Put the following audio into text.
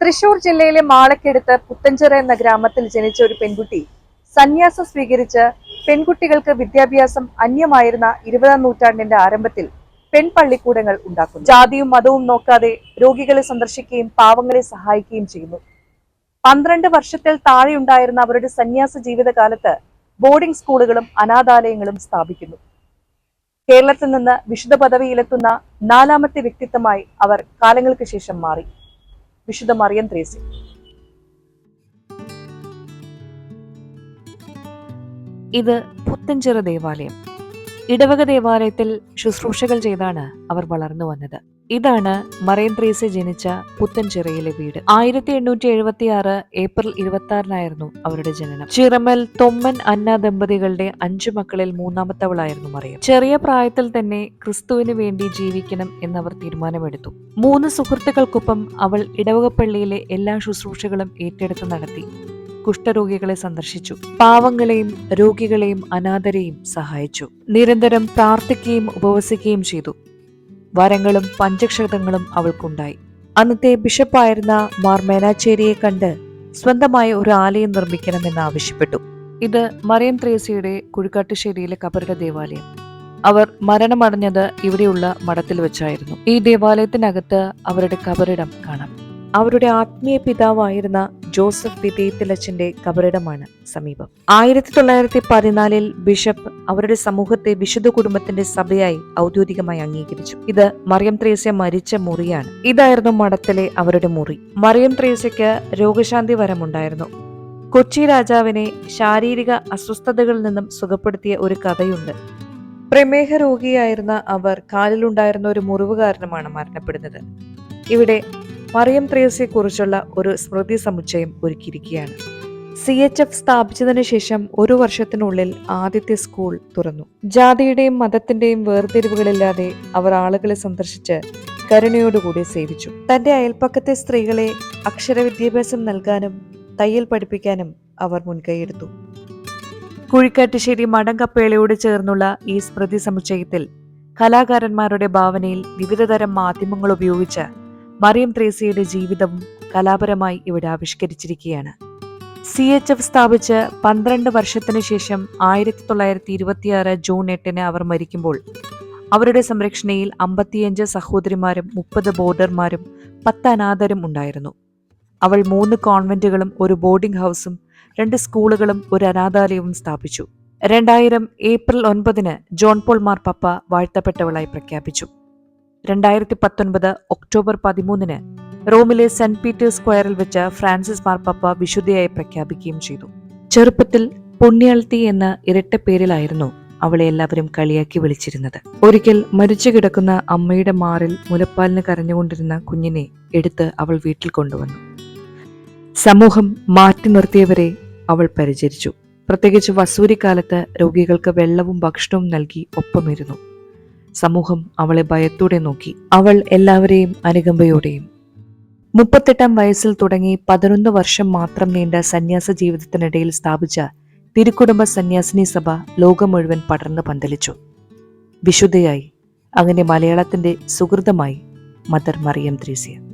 തൃശൂർ ജില്ലയിലെ മാളക്കടുത്ത് പുത്തഞ്ചിറ എന്ന ഗ്രാമത്തിൽ ജനിച്ച ഒരു പെൺകുട്ടി സന്യാസം സ്വീകരിച്ച് പെൺകുട്ടികൾക്ക് വിദ്യാഭ്യാസം അന്യമായിരുന്ന ഇരുപതാം നൂറ്റാണ്ടിന്റെ ആരംഭത്തിൽ പെൺപള്ളിക്കൂടങ്ങൾ ഉണ്ടാക്കുന്നു. ജാതിയും മതവും നോക്കാതെ രോഗികളെ സന്ദർശിക്കുകയും പാവങ്ങളെ സഹായിക്കുകയും ചെയ്യുന്നു. പന്ത്രണ്ട് വർഷത്തിൽ താഴെയുണ്ടായിരുന്ന അവരുടെ സന്യാസ ജീവിതകാലത്ത് ബോർഡിംഗ് സ്കൂളുകളും അനാഥാലയങ്ങളും സ്ഥാപിക്കുന്നു. കേരളത്തിൽ നിന്ന് വിശുദ്ധ പദവിയിലെത്തുന്ന നാലാമത്തെ വ്യക്തിത്വമായി അവർ കാലങ്ങൾക്ക് ശേഷം മാറി. വിശുദ്ധ മറിയം ത്രേസ്യ ഇത് പുത്തഞ്ചിറ ദേവാലയം. ഇടവക ദേവാലയത്തിൽ ശുശ്രൂഷകൾ ചെയ്താണ് അവർ വളർന്നു വന്നത്. ഇതാണ് മറിയം ത്രേസ്യ ജനിച്ച പുത്തൻചിറയിലെ വീട്. ആയിരത്തി എണ്ണൂറ്റി എഴുപത്തി ആറ് ഏപ്രിൽ ഇരുപത്തി ആറിനായിരുന്നു അവരുടെ ജനനം. ചിറമൽ തൊമ്മൻ അന്ന ദമ്പതികളുടെ അഞ്ചു മക്കളിൽ മൂന്നാമത്തവളായിരുന്നു മറിയം. ചെറിയ പ്രായത്തിൽ തന്നെ ക്രിസ്തുവിന് വേണ്ടി ജീവിക്കണം എന്നവർ തീരുമാനമെടുത്തു. മൂന്ന് സുഹൃത്തുക്കൾക്കൊപ്പം അവൾ ഇടവകപ്പള്ളിയിലെ എല്ലാ ശുശ്രൂഷകളും ഏറ്റെടുത്ത് നടത്തി. കുഷ്ഠരോഗികളെ സന്ദർശിച്ചു. പാവങ്ങളെയും രോഗികളെയും അനാഥരെയും സഹായിച്ചു. നിരന്തരം പ്രാർത്ഥിക്കുകയും ഉപവസിക്കുകയും ചെയ്തു. വരങ്ങളും പഞ്ചക്ഷതങ്ങളും അവൾക്കുണ്ടായി. അന്നത്തെ ബിഷപ്പായിരുന്ന മാർ മേനാച്ചേരിയെ കണ്ട് സ്വന്തമായ ഒരു ആലയം നിർമ്മിക്കണമെന്ന് ആവശ്യപ്പെട്ടു. ഇത് മറിയം ത്രേസ്യയുടെ കുഴിക്കാട്ടുശ്ശേരിയിലെ കബറുടെ ദേവാലയം. അവർ മരണമടഞ്ഞത് ഇവിടെയുള്ള മഠത്തിൽ വെച്ചായിരുന്നു. ഈ ദേവാലയത്തിനകത്ത് അവരുടെ കബറിടം കാണാം. അവരുടെ ആത്മീയ പിതാവായിരുന്ന ജോസഫ് വിധേയത്തിലച്ചന്റെ കബറിടമാണ് സമീപം. ആയിരത്തി തൊള്ളായിരത്തി പതിനാലിൽ ബിഷപ്പ് അവരുടെ സമൂഹത്തെ വിശുദ്ധ കുടുംബത്തിന്റെ സഭയായി ഔദ്യോഗികമായി അംഗീകരിച്ചു. ഇത് മറിയം ത്രേസ്യ മരിച്ച മുറിയാണ്. ഇതായിരുന്നു മഠത്തിലെ അവരുടെ മുറി. മറിയം ത്രേസ്യയ്ക്ക് രോഗശാന്തി വരമുണ്ടായിരുന്നു. കൊച്ചി രാജാവിനെ ശാരീരിക അസ്വസ്ഥതകളിൽ നിന്നും സുഖപ്പെടുത്തിയ ഒരു കഥയുണ്ട്. പ്രമേഹ രോഗിയായിരുന്ന അവർ കാലിലുണ്ടായിരുന്ന ഒരു മുറിവ് കാരണമാണ് മരണപ്പെടുന്നത്. ഇവിടെ മറിയം ത്രേസ്യെക്കുറിച്ചുള്ള ഒരു സ്മൃതി സമുച്ചയം ഒരുക്കിയിരിക്കുകയാണ്. സി എച്ച് എഫ് സ്ഥാപിച്ചതിനു ശേഷം ഒരു വർഷത്തിനുള്ളിൽ ആദ്യത്തെ സ്കൂൾ തുറന്നു. ജാതിയുടെയും മതത്തിന്റെയും വേർതിരിവുകളില്ലാതെ അവർ ആളുകളെ സന്ദർശിച്ച് കരുണയോടുകൂടി സേവിച്ചു. തന്റെ അയൽപ്പക്കത്തെ സ്ത്രീകളെ അക്ഷര വിദ്യാഭ്യാസം നൽകാനും തയ്യൽ പഠിപ്പിക്കാനും അവർ മുൻകൈയെടുത്തു. കുഴിക്കാട്ടുശ്ശേരി മടങ്കപ്പേളയോട് ചേർന്നുള്ള ഈ സ്മൃതി സമുച്ചയത്തിൽ കലാകാരന്മാരുടെ ഭാവനയിൽ വിവിധതരം മാധ്യമങ്ങൾ ഉപയോഗിച്ച് മറിയം ത്രേസ്യയുടെ ജീവിതവും കലാപരമായി ഇവിടെ ആവിഷ്കരിച്ചിരിക്കുകയാണ്. സി എച്ച് എഫ് സ്ഥാപിച്ച് പന്ത്രണ്ട് വർഷത്തിനു ശേഷം ആയിരത്തി തൊള്ളായിരത്തി ഇരുപത്തിയാറ് ജൂൺ എട്ടിന് അവർ മരിക്കുമ്പോൾ അവരുടെ സംരക്ഷണയിൽ അമ്പത്തിയഞ്ച് സഹോദരിമാരും മുപ്പത് ബോർഡർമാരും പത്ത് അനാഥരും ഉണ്ടായിരുന്നു. അവൾ മൂന്ന് കോൺവെന്റുകളും ഒരു ബോർഡിംഗ് ഹൗസും രണ്ട് സ്കൂളുകളും ഒരു അനാഥാലയവും സ്ഥാപിച്ചു. രണ്ടായിരം ഏപ്രിൽ ഒൻപതിന് ജോൺ പോൾ മാർ പപ്പ വാഴ്ത്തപ്പെട്ടവളായി പ്രഖ്യാപിച്ചു. രണ്ടായിരത്തി പത്തൊൻപത് ഒക്ടോബർ പതിമൂന്നിന് റോമിലെ സെന്റ് പീറ്റേഴ്സ് സ്ക്വയറിൽ വെച്ച് ഫ്രാൻസിസ് മാർപ്പാപ്പ വിശുദ്ധയായി പ്രഖ്യാപിക്കുകയും ചെയ്തു. ചെറുപ്പത്തിൽ പുണ്യാൾത്തി എന്ന ഇരട്ട പേരിലായിരുന്നു അവളെ എല്ലാവരും കളിയാക്കി വിളിച്ചിരുന്നത്. ഒരിക്കൽ മരിച്ചു കിടക്കുന്ന അമ്മയുടെ മാറിൽ മുലപ്പാലിന് കരഞ്ഞുകൊണ്ടിരുന്ന കുഞ്ഞിനെ എടുത്ത് അവൾ വീട്ടിൽ കൊണ്ടുവന്നു. സമൂഹം മാറ്റി നിർത്തിയവരെ അവൾ പരിചരിച്ചു. പ്രത്യേകിച്ച് വസൂരിക്കാലത്ത് രോഗികൾക്ക് വെള്ളവും ഭക്ഷണവും നൽകി ഒപ്പമിരുന്നു. സമൂഹം അവളെ ഭയത്തോടെ നോക്കി. അവൾ എല്ലാവരെയും അനുകമ്പയോടെയും മുപ്പത്തെട്ടാം വയസ്സിൽ തുടങ്ങി പതിനൊന്ന് വർഷം മാത്രം നീണ്ട സന്യാസ ജീവിതത്തിനിടയിൽ സ്ഥാപിച്ച തിരുക്കുടുംബ സന്യാസിനി സഭ ലോകം മുഴുവൻ പടർന്നു പന്തലിച്ചു. വിശുദ്ധയായി അങ്ങനെ മലയാളത്തിന്റെ സുഹൃതമായി മദർ മറിയം ത്രേസ്യ.